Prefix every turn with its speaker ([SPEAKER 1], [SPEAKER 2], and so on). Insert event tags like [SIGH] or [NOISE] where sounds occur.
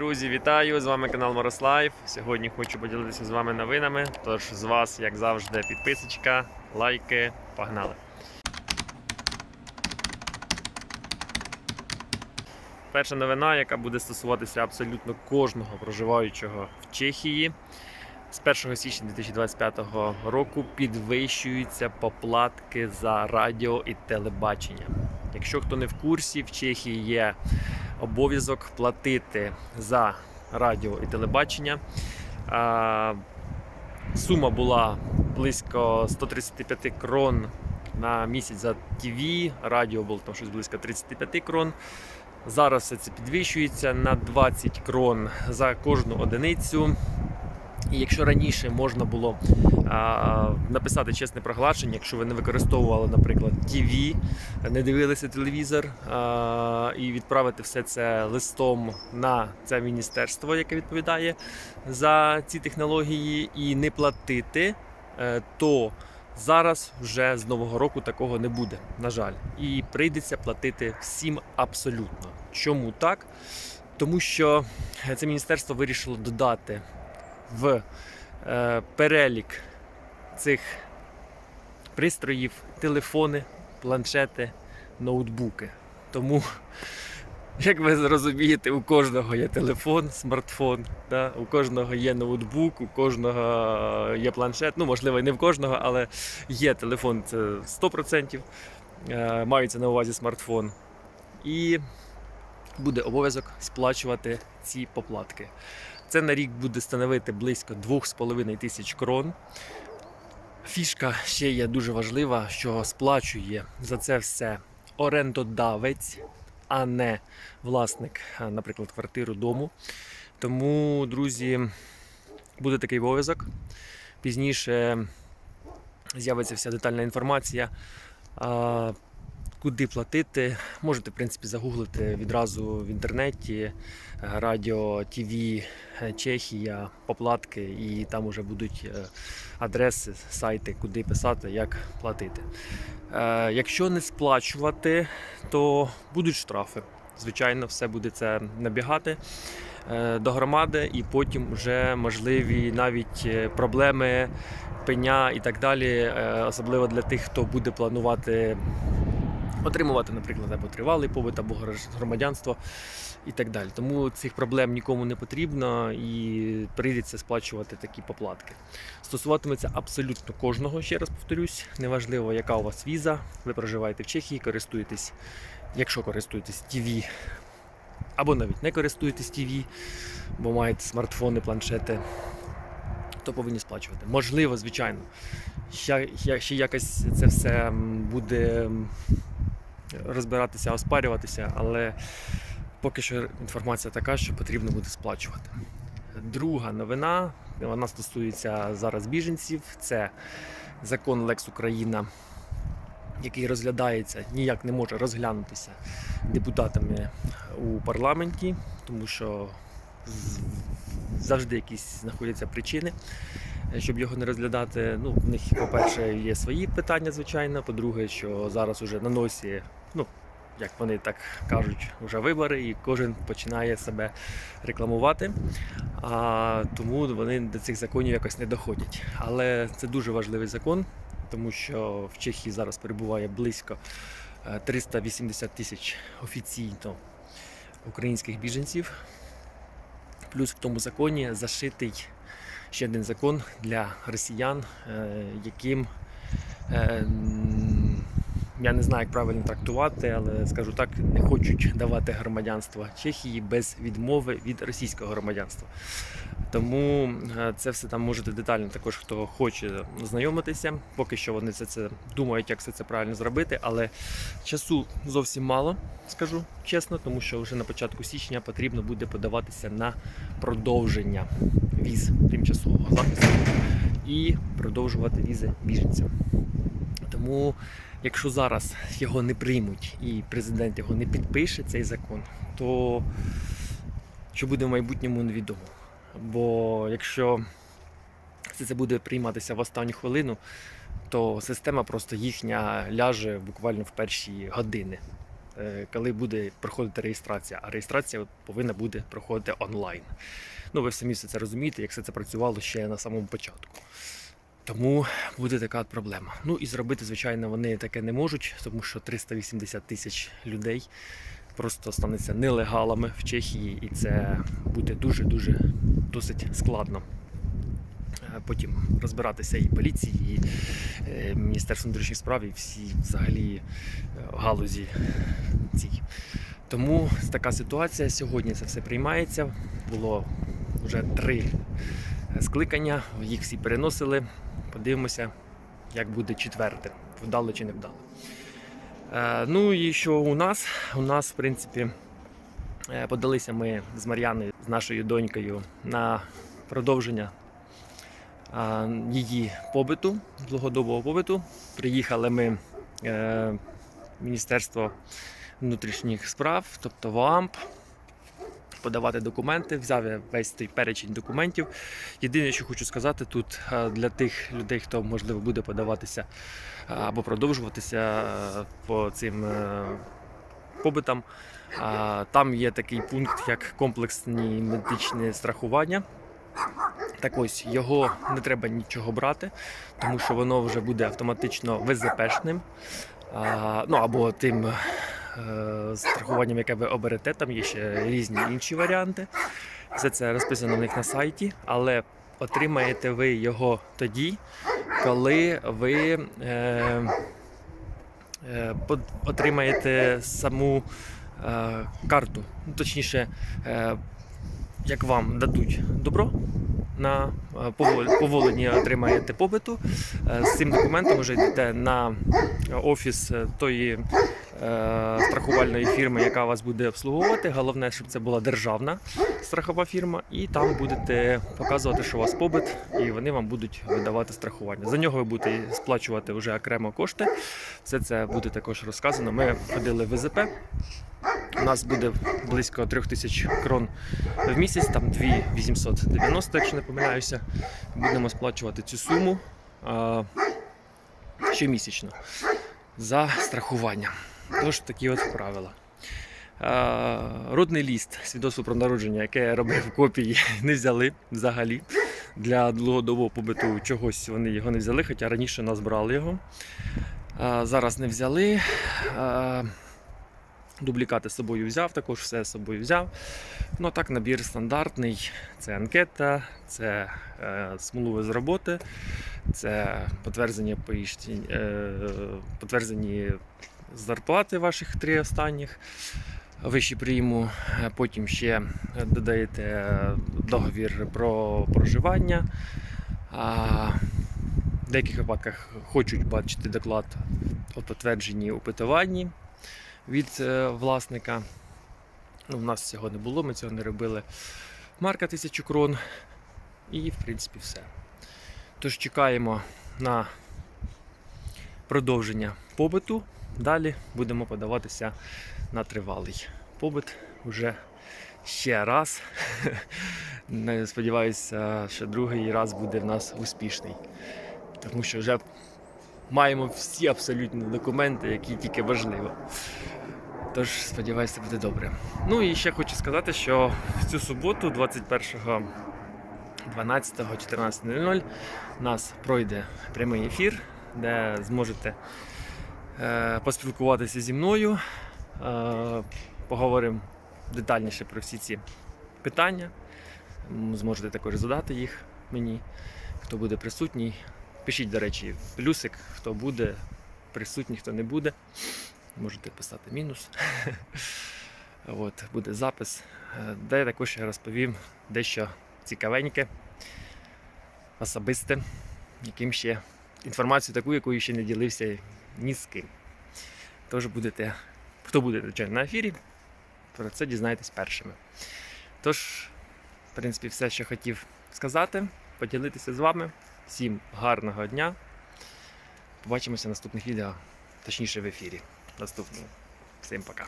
[SPEAKER 1] Друзі, вітаю! З вами канал Морослайф. Сьогодні хочу поділитися з вами новинами. Тож з вас, як завжди, підписочка, лайки. Погнали! Перша новина, яка буде стосуватися абсолютно кожного проживаючого в Чехії. З 1 січня 2025 року підвищуються поплатки за радіо і телебачення. Якщо хто не в курсі, в Чехії є обов'язок платити за радіо і телебачення. Сума була близько 135 крон на місяць за ТВ, радіо було там щось близько 35 крон. Зараз все це підвищується на 20 крон за кожну одиницю. І якщо раніше можна було а, написати чесне проголошення, якщо ви не використовували, наприклад, ТВ, не дивилися телевізор, а, і відправити все це листом на це міністерство, яке відповідає за ці технології, і не платити, е, то зараз вже з нового року такого не буде, на жаль. І прийдеться платити всім абсолютно. Чому так? Тому що це міністерство вирішило додати в е, перелік цих пристроїв телефони, планшети, ноутбуки. Тому, [LAUGHS] як ви зрозумієте, у кожного є телефон, смартфон, да? у кожного є ноутбук, у кожного є планшет. Ну, можливо, і не в кожного, але є телефон, це 100%. Е, мається на увазі смартфон. І буде обов'язок сплачувати ці поплатки. Це на рік буде становити близько 2,5 тисяч крон. Фішка ще є дуже важлива, що сплачує за це все орендодавець, а не власник, наприклад, квартиру дому. Тому, друзі, буде такий обов'язок. Пізніше з'явиться вся детальна інформація. Куди платити, можете в принципі загуглити відразу в інтернеті е, радіо, ТВ, Чехія, поплатки, і там вже будуть е, адреси, сайти, куди писати, як платити. Е, Якщо не сплачувати, то будуть штрафи. Звичайно, все буде це набігати е, до громади, і потім вже можливі навіть е, проблеми, пеня і так далі, е, особливо для тих, хто буде планувати отримувати, наприклад, або тривалий побит, або громадянство і так далі. Тому цих проблем нікому не потрібно і прийдеться сплачувати такі поплатки. Стосуватиметься абсолютно кожного, ще раз повторюсь, неважливо, яка у вас віза, ви проживаєте в Чехії, користуєтесь, якщо користуєтесь ТВ, або навіть не користуєтесь ТВ, бо маєте смартфони, планшети. То повинні сплачувати. Можливо, звичайно, ще, ще якось це все буде розбиратися, оспарюватися, але поки що інформація така, що потрібно буде сплачувати. Друга новина, вона стосується зараз біженців. Це закон Лекс Україна, який розглядається, ніяк не може розглянутися депутатами у парламенті, тому що завжди якісь знаходяться причини, щоб його не розглядати. Ну, в них, по-перше, є свої питання, звичайно. По-друге, що зараз уже на носі, ну, як вони так кажуть, вже вибори, і кожен починає себе рекламувати. А, тому вони до цих законів якось не доходять. Але це дуже важливий закон, тому що в Чехії зараз перебуває близько е, 380 тисяч офіційно українських біженців. Плюс в тому законі зашитий ще один закон для росіян, е, яким е, я не знаю, як правильно трактувати, але скажу так, не хочуть давати громадянство Чехії без відмови від російського громадянства. Тому е, це все там можете детально також, хто хоче знайомитися. Поки що вони це, це думають, як все це правильно зробити, але часу зовсім мало, скажу чесно, тому що вже на початку січня потрібно буде подаватися на продовження віз тимчасового захисту і продовжувати візи біженцям. Тому, якщо зараз його не приймуть і президент його не підпише, цей закон, то що буде в майбутньому невідомо. Бо якщо це буде прийматися в останню хвилину, то система просто їхня ляже буквально в перші години е, коли буде проходити реєстрація. А реєстрація повинна буде проходити онлайн. Ну, ви самі все це розумієте, як все це працювало ще на самому початку. Тому буде така от проблема. Ну і зробити, звичайно, вони таке не можуть, тому що 380 тисяч людей просто станеться нелегалами в Чехії, і це буде дуже-дуже досить складно. Е, Потім розбиратися і поліції, і е, Міністерством внутрішніх справ, і всі взагалі е, галузі цій. Тому така ситуація. Сьогодні це все приймається. Було вже три скликання, їх всі переносили. Подивимося, як буде четверте, вдало чи не вдало. Е, ну і що у нас? У нас, в принципі, е, подалися ми з Мар'яною, з нашою донькою, на продовження е, її побиту, довгодобового побиту. Приїхали ми е, Міністерство внутрішніх справ, тобто ВАМП, подавати документи. Взяв я весь той перечень документів. Єдине, що хочу сказати тут е, для тих людей, хто можливо буде подаватися е, або продовжуватися е, по цим побитам. Там є такий пункт, як комплексні медичне страхування. Так ось його не треба нічого брати, тому що воно вже буде автоматично ВЗПшним. Ну або тим страхуванням, яке ви оберете. Там є ще різні інші варіанти. Все це розписано в них на сайті, але отримаєте ви його тоді, коли ви е, е, отримаєте саму е, карту. Ну, точніше, е, як вам дадуть добро. На е, повол- поволення отримаєте побиту. Е, З цим документом вже йдете на офіс е, тої страхувальної фірми, яка вас буде обслуговувати. Головне, щоб це була державна страхова фірма, і там будете показувати, що у вас побит, і вони вам будуть видавати страхування. За нього ви будете сплачувати вже окремо кошти. Все це буде також розказано. Ми ходили в ВЗП. У нас буде близько 3000 крон в місяць, там 2890, якщо не помиляюся. Будемо сплачувати цю суму а, щомісячно за страхування. Тож такі от правила. Родний ліст, свідоцтво про народження, яке я робив копії, [LAUGHS] не взяли взагалі. Для довгодобового побиту чогось вони його не взяли, хоча раніше нас брали його. Зараз не взяли. Дублікати з собою взяв, також все з собою взяв. Ну а так, набір стандартний. Це анкета, це е, смолове з роботи, це підтвердження поїжджень, е, підтверджені зарплати ваших три останніх. Вищі прийму, Е, потім ще додаєте договір про проживання. А, в деяких випадках хочуть бачити доклад у підтвердженні опитуванні від е, власника. Ну, у нас цього не було, ми цього не робили. Марка 1000 крон. І, в принципі, все. Тож чекаємо на продовження побиту. Далі будемо подаватися на тривалий побит уже ще раз. [LAUGHS] Сподіваюся, що другий раз буде в нас успішний. Тому що вже маємо всі абсолютно документи, які тільки важливо. Тож сподіваюся, буде добре. Ну і ще хочу сказати, що в цю суботу, 21 12.14.00 у нас пройде прямий ефір, де зможете е, поспілкуватися зі мною. Е, поговоримо детальніше про всі ці питання. Зможете також задати їх мені, хто буде присутній. Пишіть, до речі, плюсик, хто буде присутній, хто не буде. Можете писати мінус. [LAUGHS] От, буде запис, е, де я також розповім дещо цікавеньке, особисте, яким ще інформацію таку, якою ще не ділився ні з ким. Тож будете, хто буде на ефірі, про це дізнаєтесь першими. Тож, в принципі, все, що хотів сказати, поділитися з вами. Всім гарного дня. Побачимося в наступних відео, точніше в ефірі. Наступного. Всім пока.